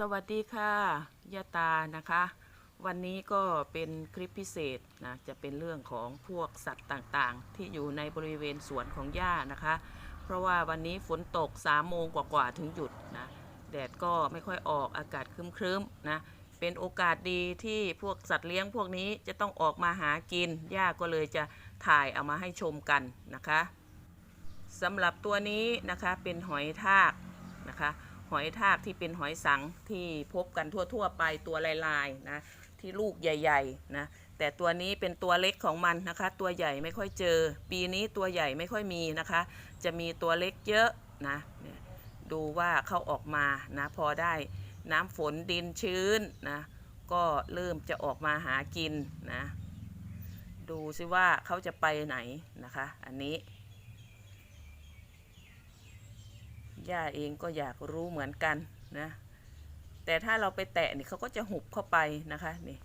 สวัสดีค่ะยาตานะคะ วันนี้ก็เป็นคลิปพิเศษนะจะเป็นเรื่องของพวกสัตว์ต่างๆ ที่อยู่ในบริเวณสวนของย่านะคะ เพราะว่าวันนี้ฝนตก3ามโมงกว่าๆถึงหยุดนะแดดก็ไม่ค่อยออกอากาศครึ้มๆนะเป็นโอกาสดีที่พวกสัตว์เลี้ยงพวกนี้จะต้องออกมาหากินย่าก็เลยจะถ่ายเอามาให้ชมกันนะคะสำหรับตัวนี้นะคะเป็นหอยทากนะคะ หอยทากที่เป็นหอยสังที่พบกันทั่วๆไปตัวลายๆนะที่ลูกใหญ่ๆนะแต่ตัวนี้เป็นตัวเล็กของมันนะคะ ตัวใหญ่ไม่ค่อยเจอ ปีนี้ตัวใหญ่ไม่ค่อยมีนะคะ จะมีตัวเล็กเยอะนะดูว่าเขาออกมานะพอได้น้ำฝนดินชื้นนะก็เริ่มจะออกมาหากินนะดูซิว่าเขาจะไปไหนนะคะ อันนี้ ย่าเองก็อยากรู้เหมือนกันนะ แต่ถ้าเราไปแตะนี่เขาก็จะหุบเข้าไปนะคะนี่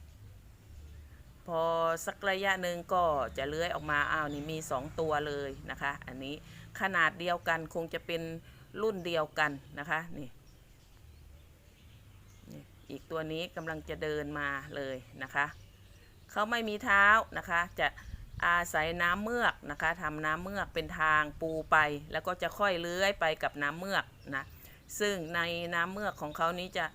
พอสักระยะหนึ่งก็จะเลื้อยออกมาอ้าวนี่มีสองตัวเลยนะคะ อันนี้ขนาดเดียวกันคงจะเป็นรุ่นเดียวกันนะคะนี่นี่อีกตัวนี้กำลังจะเดินมาเลยนะคะ เขาไม่มีเท้านะคะจะ อาศัยน้ำเมือกนะคะทำน้ำเมือกเป็นทางปูไป แล้วก็จะค่อยเลื้อยไปกับน้ำเมือกนะซึ่งในน้ำเมือกของเขานี้จะ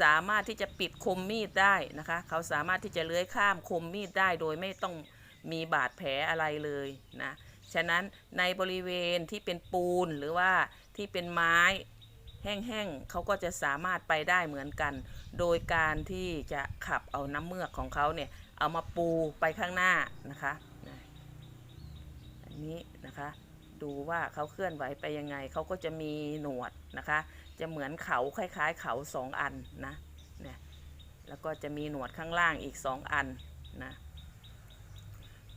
สามารถที่จะปิดคมมีดได้นะคะเขาสามารถที่จะเลื้อยข้ามคมมีดได้โดยไม่ต้องมีบาดแผลอะไรเลยนะฉะนั้นในบริเวณที่เป็นปูนหรือว่าที่เป็นไม้แห้งๆเขาก็จะสามารถไปได้เหมือนกัน โดยการที่จะขับเอาน้ำเมือกของเขาเนี่ยเอามาปูไปข้างหน้านะคะ นี้นะคะ ดูว่าเขาเคลื่อนไหวไปยังไง เขาก็จะมีหนวดนะคะ จะเหมือนเขาคล้ายๆ เขาสองอันนะเนี่ยแล้วก็จะมีหนวดข้างล่างอีกสองอันนะ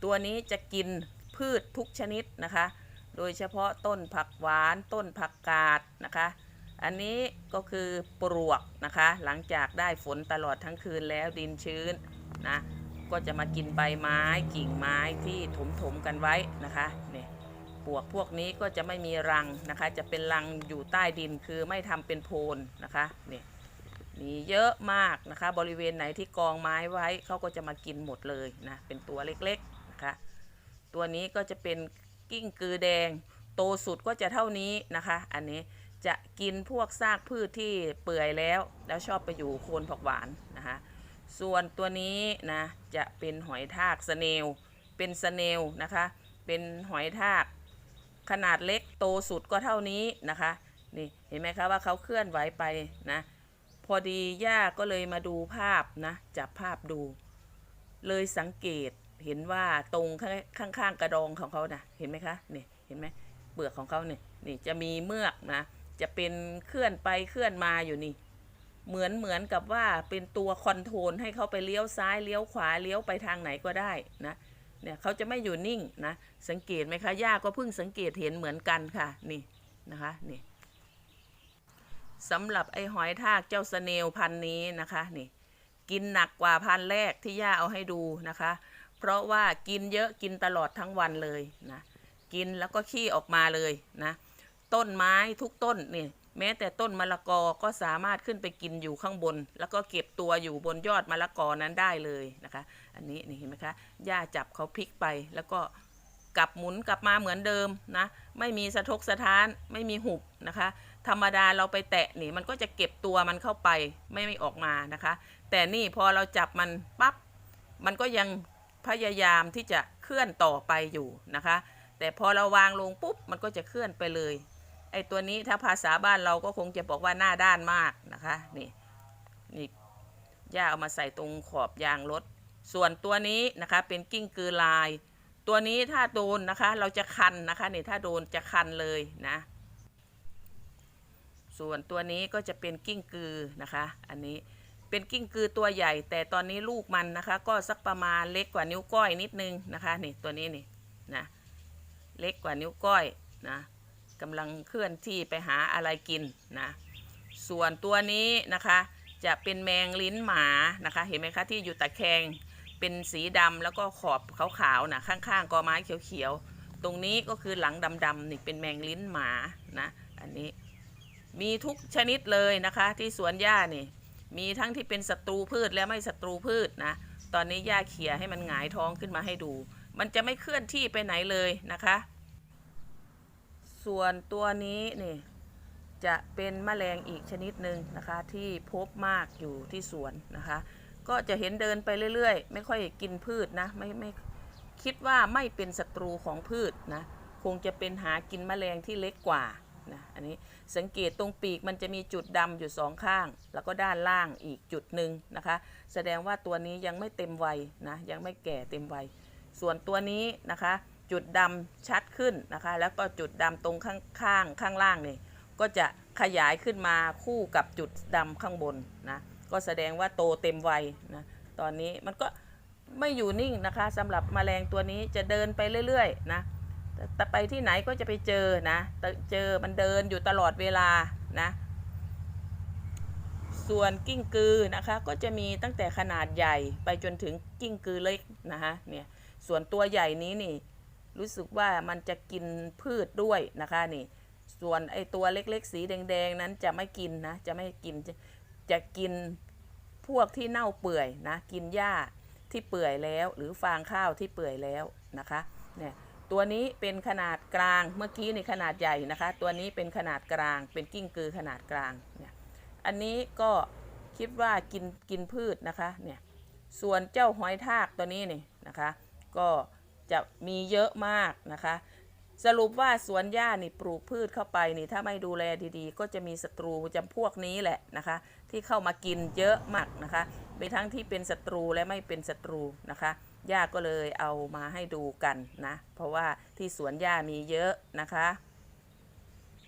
ตัวนี้จะกินพืชทุกชนิดนะคะ โดยเฉพาะต้นผักหวานต้นผักกาดนะคะ อันนี้ก็คือปลวกนะคะ หลังจากได้ฝนตลอดทั้งคืนแล้วดินชื้นนะ ก็จะมากินใบไม้กิ่งไม้ที่ถมๆกันไว้นะคะเนี่ยปลวกพวกนี้ก็จะไม่มีรังนะคะ จะเป็นรังอยู่ใต้ดินคือไม่ทำเป็นโพนนะคะเนี่ยมีเยอะมากนะคะ บริเวณไหนที่กองไม้ไว้เขาก็จะมากินหมดเลยนะเป็นตัวเล็กๆนะคะ ตัวนี้ก็จะเป็นกิ้งกือแดง โตสุดก็จะเท่านี้นะคะ อันนี้จะกินพวกซากพืชที่เปื่อยแล้ว แล้วชอบไปอยู่โคนผักหวาน ส่วนตัวนี้นะจะเป็นหอยทากสเนล เป็นสเนลนะคะ เป็นหอยทาก ขนาดเล็กโตสุดก็เท่านี้นะคะ นี่เห็นไหมคะว่าเขาเคลื่อนไหวไปนะ พอดีย่าก็เลยมาดูภาพนะจับภาพดู เลยสังเกตเห็นว่าตรงข้างข้างๆกระดองของเขานะเห็นไหมคะนี่เห็นไหมเปลือกของเขาเนี่ยนี่จะมีเมือกนะ จะเป็นเคลื่อนไปเคลื่อนมาอยู่นี่ เหมือนเหมือนกับว่าเป็นตัวคอนโทรลให้เขาไปเลี้ยวซ้ายเลี้ยวขวาเลี้ยวไปทางไหนก็ได้นะเนี่ยเขาจะไม่อยู่นิ่งนะสังเกตไหมคะย่าก็เพิ่งสังเกตเห็นเหมือนกันค่ะนี่นะคะนี่สำหรับไอ้หอยทากเจ้าสเนลพันนี้นะคะนี่กินหนักกว่าพันแรกที่ย่าเอาให้ดูนะคะ เพราะว่ากินเยอะกินตลอดทั้งวันเลยนะกินแล้วก็ขี้ออกมาเลยนะต้นไม้ทุกต้นนี่ แม้แต่ต้นมะละกอก็สามารถขึ้นไปกินอยู่ข้างบน แล้วก็เก็บตัวอยู่บนยอดมะละกอนั้นได้เลยนะคะ อันนี้นี่เห็นไหมคะย่าจับเขาพลิกไปแล้วก็กลับหมุนกลับมาเหมือนเดิมนะไม่มีสะทกสะท้านไม่มีหุบนะคะ ธรรมดาเราไปแตะนี่มันก็จะเก็บตัวมันเข้าไปไม่ไม่ออกมานะคะ แต่นี่พอเราจับมันปั๊บมันก็ยังพยายามที่จะเคลื่อนต่อไปอยู่นะคะ แต่พอเราวางลงปุ๊บมันก็จะเคลื่อนไปเลย อ้ตัวนี้ถ้าภาษาบ้านเราก็คงจะบอกว่าหน้าด้านมากนะคะนี่นี่ย่าเอามาใส่ตรงขอบยางรถ ส่วนตัวนี้นะคะเป็นกิ้งกือลาย ตัวนี้ถ้าโดนนะคะเราจะคันนะคะนี่ถ้าโดนจะคันเลยนะ ส่วนตัวนี้ก็จะเป็นกิ้งกือนะคะ อันนี้เป็นกิ้งกือตัวใหญ่ แต่ตอนนี้ลูกมันนะคะ ก็สักประมาณเล็กกว่านิ้วก้อยนิดนึงนะคะนี่ตัวนี้นี่นะเล็กกว่านิ้วก้อยนะ กำลังเคลื่อนที่ไปหาอะไรกินนะส่วนตัวนี้นะคะจะเป็นแมงลิ้นหมานะคะ เห็นไหมคะที่อยู่ตะแคงเป็นสีดำแล้วก็ขอบขาวๆนะข้างๆกอไม้เขียวๆ ตรงนี้ก็คือหลังดำๆนี่เป็นแมงลิ้นหมานะอันนี้มีทุกชนิดเลยนะคะ ที่สวนหญ้านี่ มีทั้งที่เป็นศัตรูพืชและไม่ศัตรูพืชนะตอนนี้ย่าเขี่ยให้มันหงายท้องขึ้นมาให้ดู มันจะไม่เคลื่อนที่ไปไหนเลยนะคะ ส่วนตัวนี้นี่จะเป็นแมลงอีกชนิดหนึ่งนะคะที่พบมากอยู่ที่สวนนะคะ ก็จะเห็นเดินไปเรื่อยๆ ไม่ค่อยกินพืชนะไม่ไม่คิดว่าไม่เป็นศัตรูของพืชนะคงจะเป็นหากินแมลงที่เล็กกว่านะอันนี้สังเกตตรงปีกมันจะมีจุดดำอยู่สองข้าง แล้วก็ด้านล่างอีกจุดหนึ่งนะคะ แสดงว่าตัวนี้ยังไม่เต็มวัยนะยังไม่แก่เต็มวัย ส่วนตัวนี้นะคะ จุดดำชัด ขึ้นนะคะ แล้วก็จุดดำตรงข้างข้างข้างล่างนี่ก็จะขยายขึ้นมาคู่กับจุดดำข้างบนนะก็แสดงว่าโตเต็มวัยนะตอนนี้มันก็ไม่อยู่นิ่งนะคะสำหรับแมลงตัวนี้จะเดินไปเรื่อยๆนะแต่ไปที่ไหนก็จะไปเจอนะเจอมันเดินอยู่ตลอดเวลานะส่วนกิ้งกือนะคะก็จะมีตั้งแต่ขนาดใหญ่ไปจนถึงกิ้งกือเล็กนะคะเนี่ยส่วนตัวใหญ่นี้นี่ รู้สึกว่ามันจะกินพืชด้วยนะคะนี่ ส่วนไอตัวเล็กๆ สีแดงๆนั้นจะไม่กินนะ จะไม่กินจะจะกินพวกที่เน่าเปื่อยนะ กินหญ้าที่เปื่อยแล้ว หรือฟางข้าวที่เปื่อยแล้วนะคะเนี่ยตัวนี้เป็นขนาดกลางเมื่อกี้ในขนาดใหญ่นะคะ ตัวนี้เป็นขนาดกลาง เป็นกิ้งกือขนาดกลางเนี่ยอันนี้ก็คิดว่ากินกินพืชนะคะเนี่ยส่วนเจ้าหอยทากตัวนี้นี่นะคะ ก็ จะมีเยอะมากนะคะ สรุปว่าสวนหญ้านี่ปลูกพืชเข้าไปนี่ถ้าไม่ดูแลดีๆ ก็จะมีศัตรูจำพวกนี้แหละนะคะ ที่เข้ามากินเยอะมากนะคะมีทั้งที่เป็นศัตรูและไม่เป็นศัตรูนะคะย่าก็เลยเอามาให้ดูกันนะ เพราะว่าที่สวนหญ้ามีเยอะนะคะ